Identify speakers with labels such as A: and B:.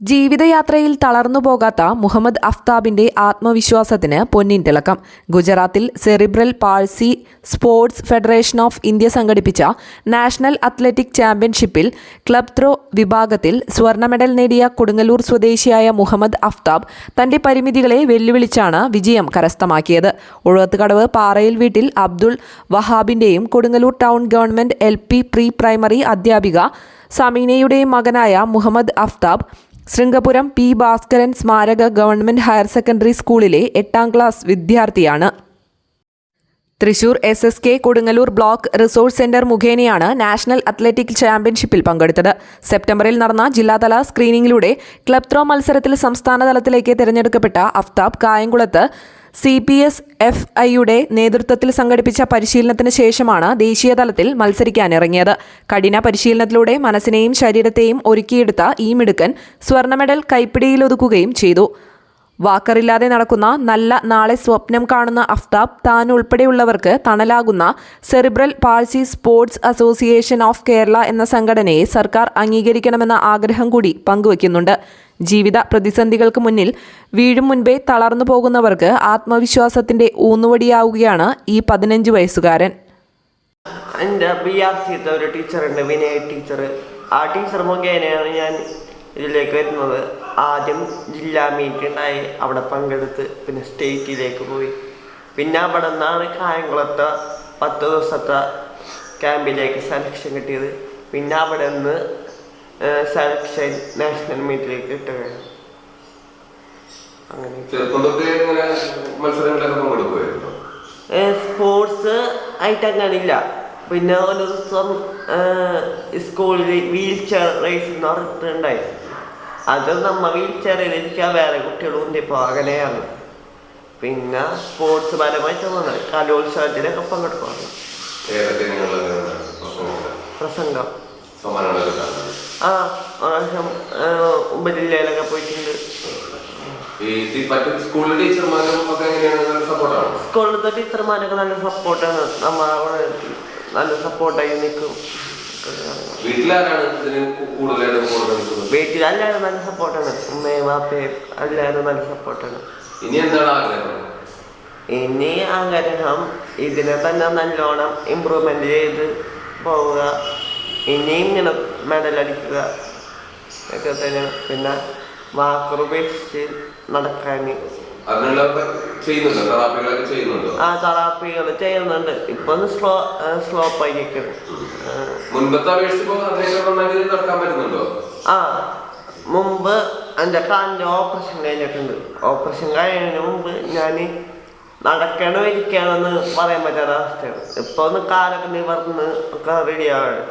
A: ജീവിതയാത്രയിൽ തളർന്നു പോകാത്ത മുഹമ്മദ് അഫ്താബിന്റെ ആത്മവിശ്വാസത്തിന് പൊന്നിൻ തിളക്കം. ഗുജറാത്തിൽ cerebral palsy sports federation of India സംഘടിപ്പിച്ച നാഷണൽ അത്ലറ്റിക് ചാമ്പ്യൻഷിപ്പിൽ ക്ലബ് ത്രോ വിഭാഗത്തിൽ സ്വർണ മെഡൽ നേടിയ കൊടുങ്ങല്ലൂർ സ്വദേശിയായ മുഹമ്മദ് അഫ്താബ് തന്റെ പരിമിതികളെ വെല്ലുവിളിച്ചാണ് വിജയം കരസ്ഥമാക്കിയത്. ഉഴവത്തുകടവ് പാറയിൽ വീട്ടിൽ Abdul വഹാബിന്റെയും Kodungallur town government L pre primary അധ്യാപിക സമീനയുടെയും മകനായ മുഹമ്മദ് അഫ്താബ് ശൃംഗപുരം പി ഭാസ്കരൻ സ്മാരക ഗവൺമെന്റ് ഹയർ സെക്കൻഡറി സ്കൂളിലെ എട്ടാം ക്ലാസ് വിദ്യാർത്ഥിയാണ്. Thrissur S S K Kodungallur block resource centre മുഖേനയാണ് നാഷണൽ അത്ലറ്റിക് ചാമ്പ്യൻഷിപ്പിൽ പങ്കെടുത്തത്. സെപ്റ്റംബറിൽ നടന്ന ജില്ലാതല സ്ക്രീനിംഗിലൂടെ ക്ലബ് ത്രോ മത്സരത്തിൽ സംസ്ഥാനതലത്തിലേക്ക് തിരഞ്ഞെടുക്കപ്പെട്ട അഫ്താബ് കായംകുളത്ത് സി പി എസ് എഫ് ഐയുടെ നേതൃത്വത്തിൽ സംഘടിപ്പിച്ച പരിശീലനത്തിന് ശേഷമാണ് ദേശീയ തലത്തിൽ മത്സരിക്കാനിറങ്ങിയത്. കഠിന പരിശീലനത്തിലൂടെ മനസ്സിനെയും ശരീരത്തെയും ഒരുക്കിയെടുത്ത ഈ മിടുക്കൻ സ്വർണ മെഡൽ കൈപ്പിടിയിലൊതുക്കുകയും ചെയ്തു. വാക്കറില്ലാതെ നടക്കുന്ന നല്ല നാളെ സ്വപ്നം കാണുന്ന അഫ്താബ് താൻ ഉൾപ്പെടെയുള്ളവർക്ക് തണലാകുന്ന cerebral palsy sports association of Kerala എന്ന സംഘടനയെ സർക്കാർ അംഗീകരിക്കണമെന്ന ആഗ്രഹം കൂടി പങ്കുവയ്ക്കുന്നുണ്ട്. ജീവിത പ്രതിസന്ധികൾക്ക് മുന്നിൽ വീഴും മുൻപേ തളർന്നു പോകുന്നവർക്ക് ആത്മവിശ്വാസത്തിന്റെ ഊന്നുവടിയാവുകയാണ് ഈ പതിനഞ്ച് വയസ്സുകാരൻ.
B: എന്റെ ബി ആർ സിത്തെ ഒരു ടീച്ചറുണ്ട് വിനയ ടീച്ചർ ആ ടീച്ചർ മുഖേനയാണ് ഞാൻ ഇതിലേക്ക് വരുന്നത്. ആദ്യം ജില്ലാ മീറ്റ് ഉണ്ടായി അവിടെ പങ്കെടുത്ത് പിന്നെ സ്റ്റേറ്റിലേക്ക് പോയി. പിന്നെ അവിടെ നിന്നാണ് കായംകുളത്തെ പത്ത് ദിവസത്തെ ക്യാമ്പിലേക്ക് സെലക്ഷൻ കിട്ടിയത്. പിന്നെ അവിടെ നിന്ന് സെലക്ഷൻ നാഷണൽ മീറ്റിലേക്ക് അങ്ങനെ
C: പങ്കെടുക്കുമായിരുന്നു
B: സ്പോർട്സ് ആയിട്ട് അങ്ങനെയില്ല. പിന്നെ ഒരു ദിവസം സ്കൂളിൽ വീൽ ചെയർ റേസ് എന്ന് പറഞ്ഞിട്ടുണ്ടായി. അത് നമ്മ വീൽ ചെയറിൽ ഇരിക്കാൻ വേറെ കുട്ടികൾ ഇപ്പോൾ അങ്ങനെയാണ് പിന്നെ സ്പോർട്സ് പരമായിട്ട് വന്നത്. കലോത്സവത്തിലൊക്കെ പങ്കെടുക്കുവാണ്. പ്രസംഗം. ഉപജില്ലയിലൊക്കെ പോയിട്ടുണ്ട്
C: സ്കൂളിലെ
B: ടീച്ചർമാരൊക്കെ നല്ല സപ്പോർട്ടാണ് നമ്മളെ നല്ല സപ്പോർട്ടായി നിൽക്കും. വീട്ടിൽ എല്ലാവരും നല്ല സപ്പോർട്ടാണ് ഉമ്മയും വാപ്പയും എല്ലാവരും നല്ല സപ്പോർട്ടാണ്
C: ഇനി എന്താണ് ആഗ്രഹം?
B: ഇനി ആഗ്രഹം ഇതിനെ തന്നെ നല്ലോണം ഇമ്പ്രൂവ്മെന്റ് ചെയ്ത് പോവുക. ഇനിയും ഇങ്ങനെ മെഡൽ അടിക്കുക. ഒക്കെ പിന്നെ നടക്കാൻ.
C: ചെയ്യുന്നുണ്ടോ?
B: ആ തെറാപ്പികൾ ചെയ്യുന്നുണ്ട്. ഇപ്പൊ സ്ലോ
C: സ്ലോ പറ്റുന്നുണ്ടോ?
B: ആ മുമ്പ് എന്റെ കാലിന്റെ ഓപ്പറേഷൻ കഴിഞ്ഞിട്ടുണ്ട്. ഓപ്പറേഷൻ കഴിഞ്ഞതിന് മുമ്പ് ഞാൻ നടക്കണോ ഇരിക്കണോന്ന് പറയാൻ പറ്റാത്ത അവസ്ഥയാണ്. ഇപ്പൊ ഒന്ന് കാലൊക്കെ നിവർന്ന് ഒക്കെ റെഡിയാവാണ്